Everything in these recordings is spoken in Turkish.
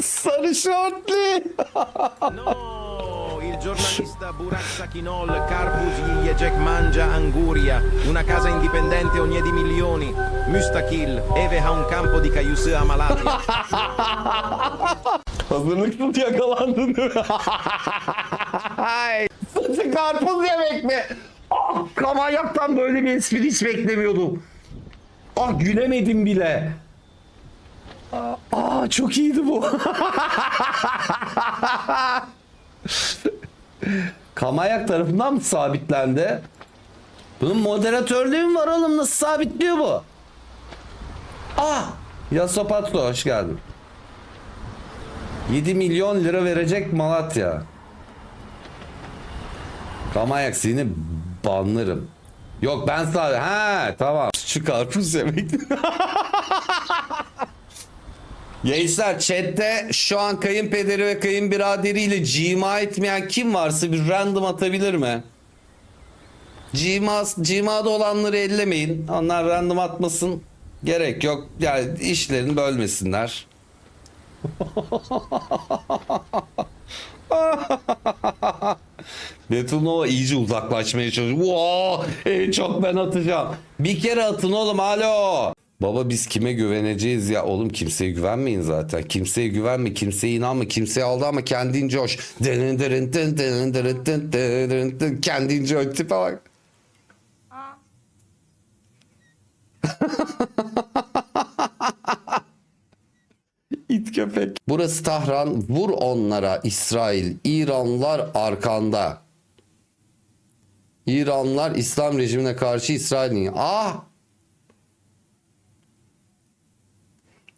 Sarı şortlu. No, il giornalista Burak Sakinol, Carpus yiyecek mangia anguria, una casa indipendente ogni di milioni, müstakil, eve ha un campo di caiusù a Malatya. Hazırlıksız yakalandın. Sıcak karpuz yemek mi? Ah, kamanyaktan böyle bir espri hiç beklemiyordum. Ah gülemedim bile. Aa, çok iyiydi bu. Kamayak tarafından mı sabitlendi? Bunun moderatörlüğü mü var oğlum? Nasıl sabitliyor bu? Ah! Yasopatlo hoş geldin. 7 milyon lira verecek Malatya. Kamayak seni banlarım. Yok ben sadece ha tamam. Şu karpuz yemek. Gençler chatte şu an kayınpederi ve kayınbiraderiyle cima etmeyen kim varsa bir random atabilir mi? Cima, cimada olanları ellemeyin. Onlar random atmasın. Gerek yok. Yani işlerini bölmesinler. Betunova iyice uzaklaşmaya çalışıyor. Wow, en çok ben atacağım. Bir kere atın oğlum alo. Baba biz kime güveneceğiz ya? Oğlum kimseye güvenmeyin zaten. Kimseye güvenme, kimseye inanma, kimseye aldanma. Kendince hoş. Dırın dırın dın dırın tipe bak. İt köpek. Burası Tahran. Vur onlara İsrail. İranlılar arkanda. İranlılar İslam rejimine karşı İsrail'in. Ah!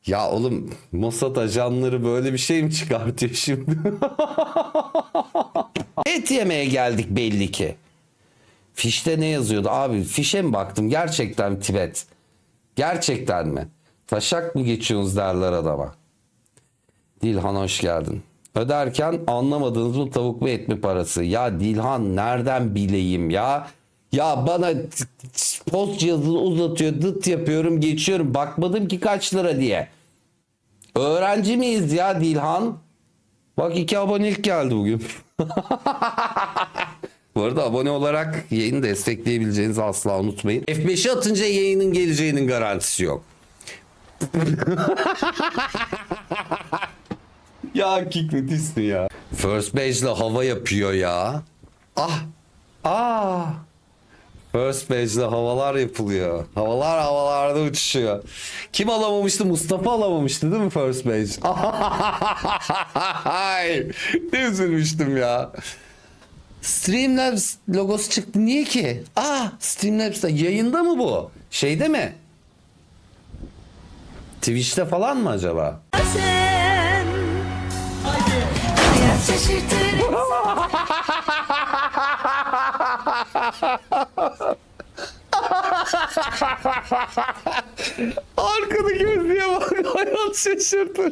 Ya oğlum Mossad ajanları böyle bir şey mi çıkartıyor şimdi? Et yemeye geldik belli ki. Fişte ne yazıyordu? Abi fişe mi baktım? Gerçekten Tibet. Gerçekten mi? Taşak mı geçiyorsunuz derler adama. Dilhan hoş geldin. Öderken anlamadığınız mı tavuk mu et mi parası? Ya Dilhan nereden bileyim ya? Ya bana post cihazını uzatıyor, dıt yapıyorum, geçiyorum. Bakmadım ki kaç lira diye. Öğrenci miyiz ya Dilhan? Bak iki abonelik geldi bugün. Bu arada abone olarak yayını destekleyebileceğinizi asla unutmayın. F5'i atınca yayının geleceğinin garantisi yok. Ya kikletistin ya. First base'le hava yapıyor ya. Ah. Ah. First base'le havalar yapılıyor. Havalar havalarda uçuşuyor. Kim alamamıştı? Mustafa alamamıştı değil mi first? Ay, ne üzülmüştüm ya. Streamlabs logosu çıktı. Niye ki? Ah, Streamlabs'ta yayında mı bu? Şeyde mi? Twitch'te falan mı acaba? Arkada gözlüğe bak hayat şaşırtır.